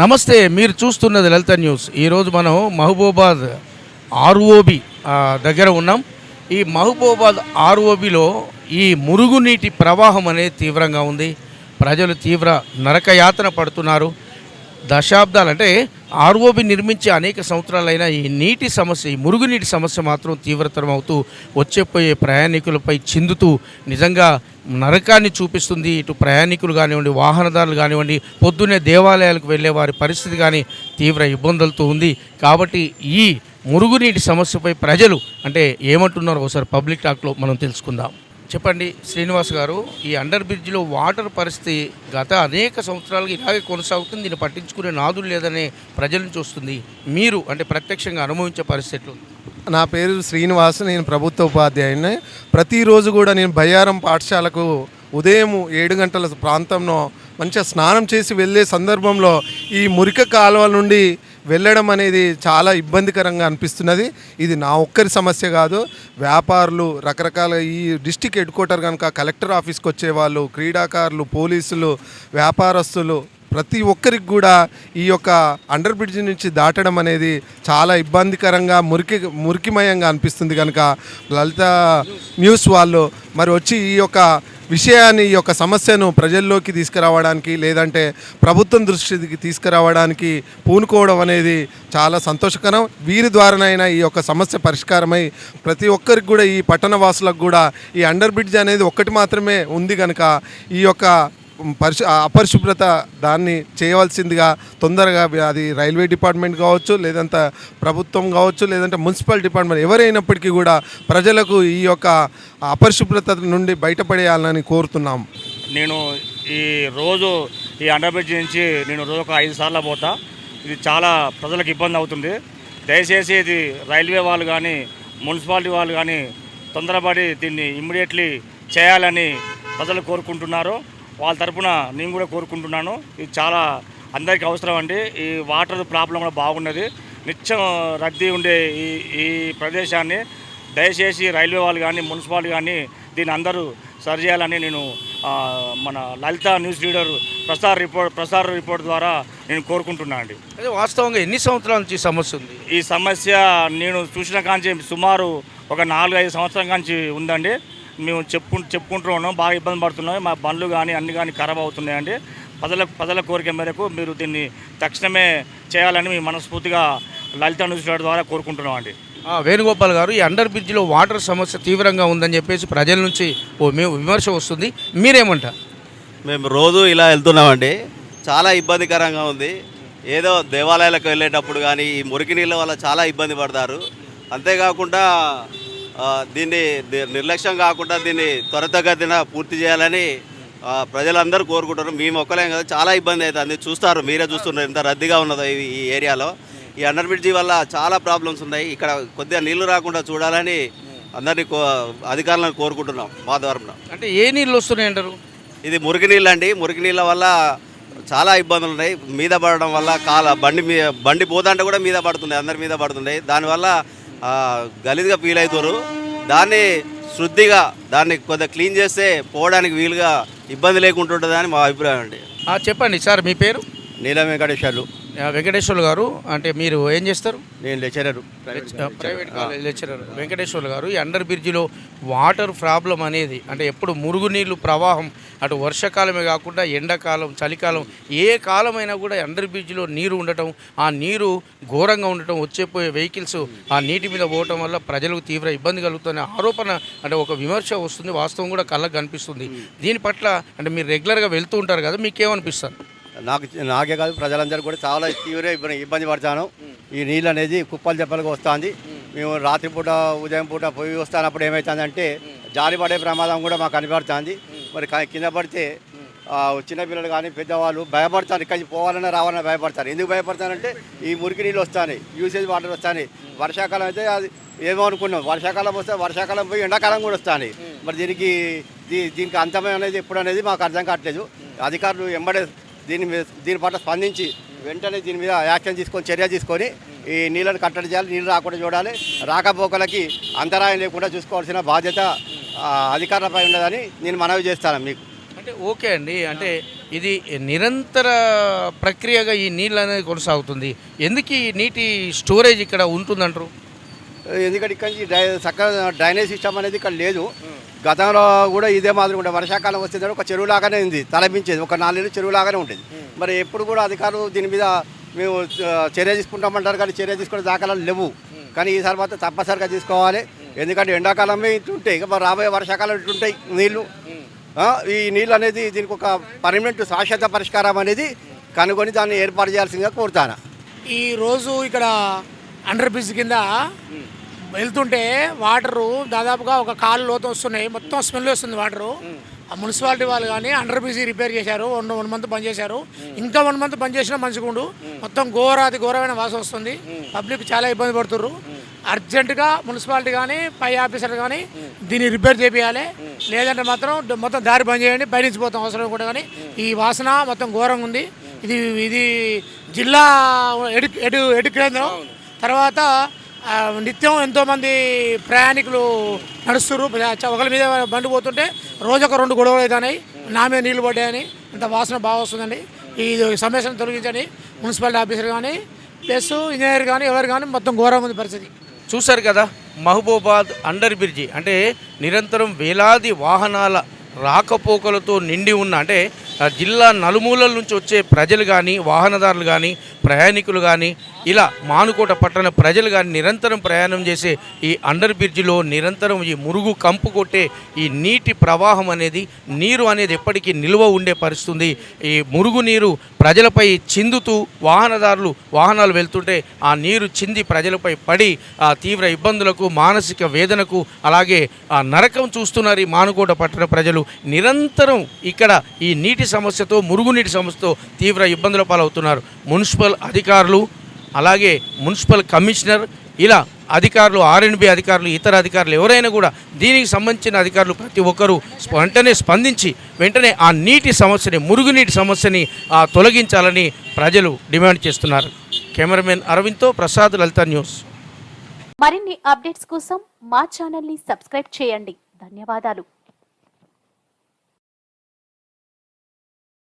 నమస్తే మీరు చూస్తున్నది లలిత న్యూస్. ఈరోజు మనం మహబూబాద్ ఆర్ఓబి దగ్గర ఉన్నాం. ఈ మహబూబాద్ ఆర్ఓబిలో ఈ మురుగునీటి ప్రవాహం అనేది తీవ్రంగా ఉంది. ప్రజలు తీవ్ర నరకయాతన పడుతున్నారు. దశాబ్దాలు అంటే ఆర్ఓబి నిర్మించి అనేక సంవత్సరాలైన ఈ నీటి సమస్య ఈ మురుగునీటి సమస్య మాత్రం తీవ్రతరం అవుతూ వచ్చేపోయే ప్రయాణికులపై చిందుతూ నిజంగా నరకాన్ని చూపిస్తుంది. ఇటు ప్రయాణికులు కానివ్వండి వాహనదారులు కానివ్వండి పొద్దున్నే దేవాలయాలకు వెళ్ళే వారి పరిస్థితి కానీ తీవ్ర ఇబ్బందులతో ఉంది. కాబట్టి ఈ మురుగునీటి సమస్యపై ప్రజలు అంటే ఏమంటున్నారో ఒకసారి పబ్లిక్ టాక్లో మనం తెలుసుకుందాం. చెప్పండి శ్రీనివాస్ గారు ఈ అండర్ బ్రిడ్జ్లో వాటర్ పరిస్థితి గత అనేక సంవత్సరాలుగా ఇలాగే కొనసాగుతుంది దీన్ని పట్టించుకునే నాదులు లేదనే ప్రజల నుంచి వస్తుంది. మీరు అంటే ప్రత్యక్షంగా అనుభవించే పరిస్థితి నా పేరు శ్రీనివాస్ నేను ప్రభుత్వ ఉపాధ్యాయుని ప్రతిరోజు కూడా నేను బయ్యారం పాఠశాలకు ఉదయం ఏడు గంటల ప్రాంతంలో మంచిగా స్నానం చేసి వెళ్ళే సందర్భంలో ఈ మురిక కాలువ నుండి వెళ్ళడం అనేది చాలా ఇబ్బందికరంగా అనిపిస్తున్నది. ఇది నా ఒక్కరి సమస్య కాదు. వ్యాపారులు రకరకాల ఈ డిస్టిక్ హెడ్ క్వార్టర్ కనుక కలెక్టర్ ఆఫీస్కి వచ్చేవాళ్ళు క్రీడాకారులు పోలీసులు వ్యాపారస్తులు ప్రతి ఒక్కరికి కూడా ఈ యొక్క అండర్ బ్రిడ్జ్ నుంచి దాటడం అనేది చాలా ఇబ్బందికరంగా మురికి మురికిమయంగా అనిపిస్తుంది కనుక లలిత న్యూస్ వాళ్ళు మరి వచ్చి ఈ యొక్క విషయాన్ని ఈ యొక్క సమస్యను ప్రజల్లోకి తీసుకురావడానికి లేదంటే ప్రభుత్వం దృష్టికి తీసుకురావడానికి పూనుకోవడం అనేది చాలా సంతోషకరం. వీరి ద్వారానైనా ఈ యొక్క సమస్య పరిష్కారమై ప్రతి ఒక్కరికి కూడా ఈ పట్టణ వాసులకు కూడా ఈ అండర్ బ్రిడ్జ్ అనేది ఒక్కటి మాత్రమే ఉంది కనుక ఈ యొక్క పరిశు అపరిశుభ్రత దాన్ని చేయవలసిందిగా తొందరగా అది రైల్వే డిపార్ట్మెంట్ కావచ్చు లేదంటే ప్రభుత్వం కావచ్చు లేదంటే మున్సిపల్ డిపార్ట్మెంట్ ఎవరైనప్పటికీ కూడా ప్రజలకు ఈ యొక్క అపరిశుభ్రత నుండి బయటపడేయాలని కోరుతున్నాం. నేను ఈ రోజు ఈ అండర్బ్రిడ్జ్ నుంచి నేను రోజు ఒక ఐదు సార్లు పోతా. ఇది చాలా ప్రజలకు ఇబ్బంది అవుతుంది. దయచేసి ఇది రైల్వే వాళ్ళు కానీ మున్సిపాలిటీ వాళ్ళు కానీ తొందరపడి దీన్ని ఇమ్మీడియట్లీ చేయాలని ప్రజలు కోరుకుంటున్నారు. వాళ్ళ తరపున నేను కూడా కోరుకుంటున్నాను. ఇది చాలా అందరికీ అవసరం అండి. ఈ వాటర్ ప్రాబ్లం కూడా బాగున్నది. నిత్యం రద్దీ ఉండే ఈ ఈ ప్రదేశాన్ని దయచేసి రైల్వే వాళ్ళు కానీ మున్సిపాలిటీ కానీ దీన్ని అందరూ సరి చేయాలని నేను మన లలిత న్యూస్ రీడర్ ప్రసార రిపోర్ట్ ప్రసార రిపోర్ట్ ద్వారా నేను కోరుకుంటున్నాను అండి. అదే వాస్తవంగా ఎన్ని సంవత్సరాల నుంచి సమస్య ఉంది? ఈ సమస్య నేను చూసిన కాంచి సుమారు ఒక నాలుగు ఐదు సంవత్సరాల కాంచి ఉందండి. మేము చెప్పుకు చెప్పుకుంటూ ఉన్నాం. బాగా ఇబ్బంది పడుతున్నాం మా బండ్లు కానీ అన్ని కానీ ఖరాబ్ అవుతున్నాయండి. ప్రజల ప్రజల కోరిక మేరకు మీరు దీన్ని తక్షణమే చేయాలని మీ మనస్ఫూర్తిగా లలిత న్యూస్ ద్వారా కోరుకుంటున్నాం అండి ఆ, వేణుగోపాల్ గారు ఈ అండర్ బ్రిడ్జ్లో వాటర్ సమస్య తీవ్రంగా ఉందని చెప్పేసి ప్రజల నుంచి ఓ మే విమర్శ వస్తుంది. మీరేమంటారు మేము రోజు ఇలా వెళ్తున్నామండి. చాలా ఇబ్బందికరంగా ఉంది. ఏదో దేవాలయాలకు వెళ్ళేటప్పుడు కానీ ఈ మురికి నీళ్ళ వల్ల చాలా ఇబ్బంది పడతారు. అంతేకాకుండా దీన్ని నిర్లక్ష్యం కాకుండా దీన్ని త్వరితగతిన పూర్తి చేయాలని ప్రజలందరూ కోరుకుంటారు మేము ఒక్కలేం కదా చాలా ఇబ్బంది అవుతుంది. చూస్తారు మీరే చూస్తున్నారు ఎంత రద్దీగా ఉన్నదో ఈ ఈ ఏరియాలో. ఈ అండర్ బ్రిడ్జి వల్ల చాలా ప్రాబ్లమ్స్ ఉన్నాయి. ఇక్కడ కొద్దిగా నీళ్ళు రాకుండా చూడాలని అందరినీ కో అధికారులను కోరుకుంటున్నాం మా ద్వారా అంటే ఏ నీళ్ళు వస్తున్నాయి అంటారు? ఇది మురికి నీళ్ళు అండి మురికి నీళ్ళ వల్ల చాలా ఇబ్బందులు ఉన్నాయి. మీద పడడం వల్ల కాల బండి మీద బండి పోతుంటే కూడా మీద పడుతుంది అందరి మీద పడుతున్నాయి దానివల్ల గలీజ్గా ఫీల్ అవుతారు దాన్ని శుద్ధిగా దాన్ని కొద్దిగా క్లీన్ చేస్తే పోవడానికి వీలుగా ఇబ్బంది లేకుంటుంటుందని మా అభిప్రాయం అండి. ఆ, చెప్పండి సార్ మీ పేరు? నీలం వెంకటేశ్వర్లు వెంకటేశ్వర్లు గారు అంటే మీరు ఏం చేస్తారు? నేను lecturer. Private college lecturer. Venkateswarlu garu ఈ అండర్ బ్రిడ్జిలో వాటర్ ప్రాబ్లం అనేది అంటే ఎప్పుడు మురుగునీళ్ళు ప్రవాహం అటు వర్షాకాలమే కాకుండా ఎండాకాలం చలికాలం ఏ కాలమైనా కూడా అండర్ బ్రిడ్జిలో నీరు ఉండటం ఆ నీరు ఘోరంగా ఉండటం వచ్చేపోయే వెహికల్స్ ఆ నీటి మీద పోవటం వల్ల ప్రజలకు తీవ్ర ఇబ్బంది కలుగుతున్న ఆరోపణ అంటే ఒక విమర్శ వస్తుంది వాస్తవం కూడా కళ్ళకు కనిపిస్తుంది. దీని పట్ల అంటే మీరు రెగ్యులర్గా వెళ్తూ ఉంటారు కదా మీకేమనిపిస్తుంది? నాకు నాకే కాదు ప్రజలందరూ కూడా చాలా తీవ్ర ఇబ్బంది పడతాను. ఈ నీళ్ళు అనేది కుప్పలు చెప్పలుగా వస్తుంది. మేము రాత్రిపూట ఉదయం పూట పోయి వస్తానప్పుడు ఏమవుతుందంటే జారి పడే ప్రమాదం కూడా మాకు కనబడుతుంది. మరి కింద పడితే చిన్నపిల్లలు కానీ పెద్దవాళ్ళు భయపడతారు. ఇక్కడికి పోవాలన్నా రావాలన్నా భయపడతారు. ఎందుకు భయపడతారంటే ఈ మురికి నీళ్ళు వస్తాయి యూసేజ్ వాటర్ వస్తాయి వర్షాకాలం అయితే అది ఏమో అనుకున్నాం. వర్షాకాలం వస్తే వర్షాకాలం పోయి ఎండాకాలం కూడా వస్తాయి మరి దీనికి దీ- దీనికి అంతమే అనేది ఎప్పుడు అనేది మాకు అర్థం కావట్లేదు. అధికారులు ఎంబడే దీని మీద దీని పట్ల స్పందించి వెంటనే దీని మీద యాక్షన్ తీసుకొని చర్య తీసుకొని ఈ నీళ్ళని కట్టడి చేయాలి నీళ్ళు రాకుండా చూడాలి. రాకపోకలకి అంతరాయం లేకుండా చూసుకోవాల్సిన బాధ్యత అధికారులపై ఉన్నదని నేను మనవి చేస్తాను మీకు. అంటే ఓకే అండి. అంటే ఇది నిరంతర ప్రక్రియగా ఈ నీళ్ళు అనేది కొనసాగుతుంది. ఎందుకు ఈ నీటి స్టోరేజ్ ఇక్కడ ఉంటుందంటారు? ఎందుకంటే ఇక్కడ నుంచి డ్రై చక్కగా డ్రైనేజ్ సిస్టమ్ అనేది ఇక్కడ లేదు. గతంలో కూడా ఇదే మాదిరి ఉండే. వర్షాకాలం వస్తే ఒక చెరువు లాగానే ఉంది. తలపించేది. ఒక నాలుగేళ్ళు చెరువు లాగానే ఉండేది మరి ఎప్పుడు కూడా అధికారులు దీని మీద మేము చర్య తీసుకుంటామంటారు కానీ చర్య తీసుకునే దాఖలాలు లేవు. కానీ ఈసారి మాత్రం తప్పనిసరిగా తీసుకోవాలి. ఎందుకంటే ఎండాకాలమే ఇటుంటాయి ఇక మరి రాబోయే వర్షాకాలం ఇటుంటాయి నీళ్ళు. ఆ, ఈ నీళ్ళు అనేది దీనికి ఒక పర్మనెంట్ శాశ్వత పరిష్కారం అనేది కనుగొని దాన్ని ఏర్పాటు చేయాల్సిందిగా కోరుతాను. ఈ రోజు ఇక్కడ అండర్ బ్రిడ్జ్ కింద వెళ్తుంటే వాటరు దాదాపుగా ఒక కాలు లోతు వస్తున్నాయి. మొత్తం స్మెల్ వస్తుంది వాటరు. ఆ మున్సిపాలిటీ వాళ్ళు కానీ అండర్ బ్రిడ్జ్ రిపేర్ చేశారు. వన్ వన్ మంత్ బంద్ చేశారు. ఇంకా వన్ మంత్ బంద్ చేసినా మంచిగుండు మొత్తం ఘోరాది ఘోరమైన వాసన వస్తుంది. పబ్లిక్ చాలా ఇబ్బంది పడుతుర్రు. అర్జెంటుగా మున్సిపాలిటీ కానీ పై ఆఫీసర్ కానీ దీన్ని రిపేర్ చేపియాలి లేదంటే మాత్రం మొత్తం దారి బంద్ చేయండి. బయటించి పోతాం అవసరం కూడా కానీ ఈ వాసన మొత్తం ఘోరంగా ఉంది. ఇది ఇది జిల్లా ఎడు ఎడు ఎడు కేంద్రం. తర్వాత నిత్యం ఎంతోమంది ప్రయాణికులు నడుస్తున్నారు. ఒకరి మీద బండి పోతుంటే రోజొక రెండు గొడవలు అవుతున్నాయి. నా మీద నీళ్ళు పడ్డాయని ఇంత వాసన బాగా వస్తుందండి. ఈ సమస్యను తొలగించండి. మున్సిపాలిటీ ఆఫీసర్ కానీ ప్లస్ ఇంజనీర్ కానీ ఎవరు కానీ మొత్తం ఘోరంగా ఉంది పరిస్థితి. చూశారు కదా మహబూబాద్ అండర్ బ్రిడ్జి. అంటే నిరంతరం వేలాది వాహనాల రాకపోకలతో నిండి ఉన్న అంటే జిల్లా నలుమూలల నుంచి వచ్చే ప్రజలు కానీ వాహనదారులు కానీ ప్రయాణికులు కానీ ఇలా మానుకోట పట్టణ ప్రజలు కానీ నిరంతరం ప్రయాణం చేసే ఈ అండర్ బ్రిడ్జిలో నిరంతరం ఈ మురుగు కంపు కొట్టే ఈ నీటి ప్రవాహం అనేది నీరు అనేది ఎప్పటికీ నిల్వ ఉండే పరిస్థితుంది. ఈ మురుగు నీరు ప్రజలపై చిందుతూ వాహనదారులు వాహనాలు వెళ్తుంటే ఆ నీరు చింది ప్రజలపై పడి ఆ తీవ్ర ఇబ్బందులకు మానసిక వేదనకు అలాగే ఆ నరకం చూస్తున్నారు ఈ మానుకోట పట్టణ ప్రజలు. నిరంతరం ఇక్కడ ఈ నీటి సమస్యతో మురుగునీటి సమస్యతో తీవ్ర ఇబ్బందుల పాలవుతున్నారు. మున్సిపల్ అధికారులు అలాగే మున్సిపల్ కమిషనర్ ఇలా అధికారులు ఆర్ఎండ్బి అధికారులు ఇతర అధికారులు ఎవరైనా కూడా దీనికి సంబంధించిన అధికారులు ప్రతి ఒక్కరూ వెంటనే స్పందించి వెంటనే ఆ నీటి సమస్యని మురుగునీటి సమస్యని ఆ, తొలగించాలని ప్రజలు డిమాండ్ చేస్తున్నారు. కెమెరామెన్ అరవింద్తో ప్రసాద్ లలిత న్యూస్. మరిన్ని అప్డేట్స్ కోసం మా ఛానల్ని సబ్స్క్రైబ్ చేయండి. ధన్యవాదాలు.